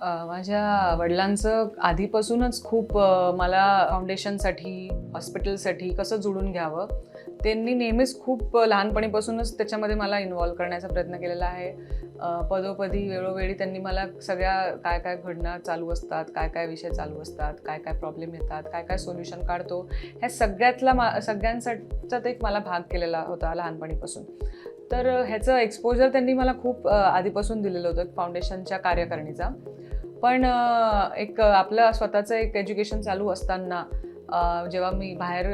माझ्या वडिलांचं आधीपासूनच खूप मला फाउंडेशनसाठी हॉस्पिटलसाठी कसं जुळून घ्यावं त्यांनी नेहमीच खूप लहानपणीपासूनच त्याच्यामध्ये मला इन्वॉल्व करण्याचा प्रयत्न केलेला आहे. पदोपदी वेळोवेळी त्यांनी मला सगळ्या काय काय घडणं चालू असतात काय काय विषय चालू असतात काय काय प्रॉब्लेम येतात काय काय सोल्युशन काढतो ह्या सगळ्यातला मा सगळ्यांसाठीचा एक मला भाग केलेला होता लहानपणीपासून. तर ह्याचं एक्सपोजर त्यांनी मला खूप आधीपासून दिलेलं होतं फाउंडेशनच्या कार्यकारिणीचा. पण एक आपलं स्वतःचं एक एज्युकेशन चालू असताना जेव्हा मी बाहेर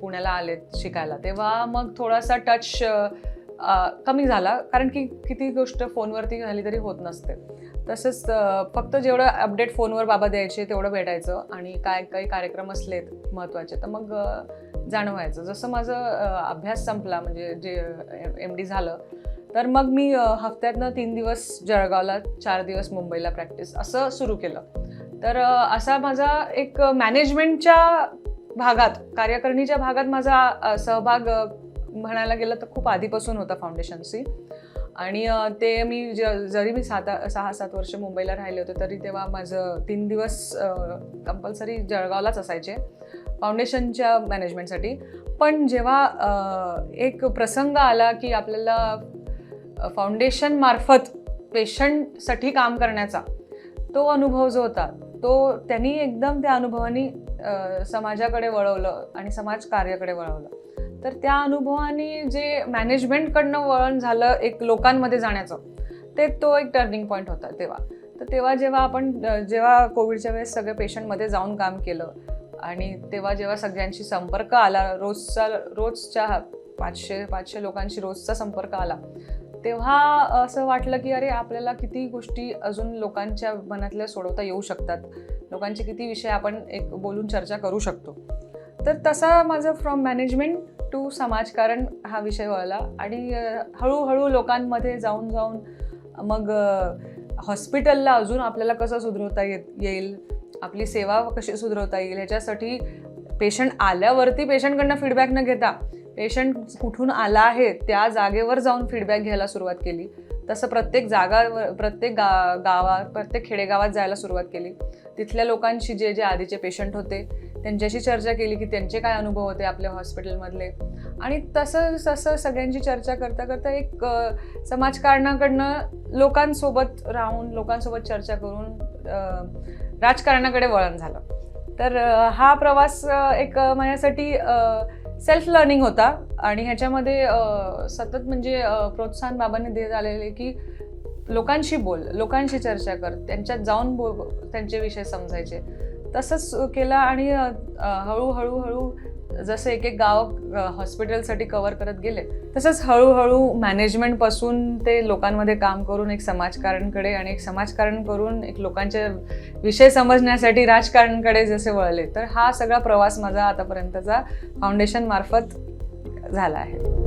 पुण्याला आले शिकायला तेव्हा मग थोडासा टच कमी झाला. कारण की किती गोष्ट फोनवरती झाली तरी होत नसते. तसंच फक्त जेवढं अपडेट फोनवर बाबा द्यायचे तेवढं भेटायचं आणि काय काही कार्यक्रम असलेत महत्त्वाचे तर मग जाणवायचं. व्हायचं जसं माझं अभ्यास संपला म्हणजे जे एम डी झालं तर मग मी हफ्त्यातनं तीन दिवस जळगावला चार दिवस मुंबईला प्रॅक्टिस असं सुरू केलं. तर असा माझा एक मॅनेजमेंटच्या भागात कार्यकारिणीच्या भागात माझा सहभाग म्हणायला गेलं तर खूप आधीपासून होता फाउंडेशनशी आणि ते मी ज जरी मी सात सहा सात वर्ष मुंबईला राहिले होते तरी तेव्हा माझं तीन दिवस कंपल्सरी जळगावलाच असायचे फाउंडेशनच्या मॅनेजमेंटसाठी पण जेव्हा एक प्रसंग आला की आपल्याला फाउंडेशन मार्फत पेशंटसाठी काम करण्याचा तो अनुभव जो होता तो त्यांनी एकदम त्या अनुभवानी समाजाकडे वळवलं आणि समाज कार्याकडे वळवलं. तर त्या अनुभवाने जे मॅनेजमेंटकडनं वळण झालं एक लोकांमध्ये जाण्याचं ते तो एक टर्निंग पॉईंट होता तेव्हा. तर तेव्हा जेव्हा आपण जेव्हा कोविडच्या वेळेस सगळे पेशंटमध्ये जाऊन काम केलं आणि तेव्हा जेव्हा सगळ्यांशी संपर्क आला रोजचा रोजच्या पाचशे पाचशे लोकांशी रोजचा संपर्क आला तेव्हा असं वाटलं की अरे आपल्याला किती गोष्टी अजून लोकांच्या मनातल्या सोडवता येऊ शकतात. लोकांचे किती विषय आपण एक बोलून चर्चा करू शकतो. तर तसा माझं फ्रॉम मॅनेजमेंट टू समाजकारण हा विषय वळला आणि हळूहळू लोकांमध्ये जाऊन जाऊन मग हॉस्पिटलला अजून आपल्याला कसं सुधरवता येत येईल? आपली सेवा कशी सुधरवता येईल? ह्याच्यासाठी पेशंट आल्यावरती पेशंटकडनं फीडबॅक न घेता पेशंट कुठून आला आहे त्या जागेवर जाऊन फीडबॅक घ्यायला सुरुवात केली. तसं प्रत्येक जागावर प्रत्येक गा गावात प्रत्येक खेडेगावात जायला सुरुवात केली. तिथल्या लोकांशी जे जे आधीचे पेशंट होते त्यांच्याशी चर्चा केली की त्यांचे काय अनुभव होते आपल्या हॉस्पिटलमधले आणि तसं तसं सगळ्यांची चर्चा करता करता एक समाजकारणाकडनं लोकांसोबत राहून लोकांसोबत चर्चा करून राजकारणाकडे वळण झालं. तर हा प्रवास एक माझ्यासाठी सेल्फ लर्निंग होता. आणि ह्याच्यामध्ये सतत म्हणजे प्रोत्साहन बाबांनी देत आलेले की लोकांशी बोल लोकांशी चर्चा कर त्यांच्यात जाऊन बोल त्यांचे विषय समजायचे. तसंच केलं आणि हळूहळू हळू जसं एक एक गाव हॉस्पिटलसाठी कवर करत गेले तसंच हळूहळू मॅनेजमेंटपासून ते लोकांमध्ये काम करून एक समाजकारणकडे आणि एक समाजकारण करून एक लोकांचे विषय समजण्यासाठी राजकारणकडे जसे वळले तर हा सगळा प्रवास माझा आतापर्यंतचा फाउंडेशन मार्फत झाला आहे.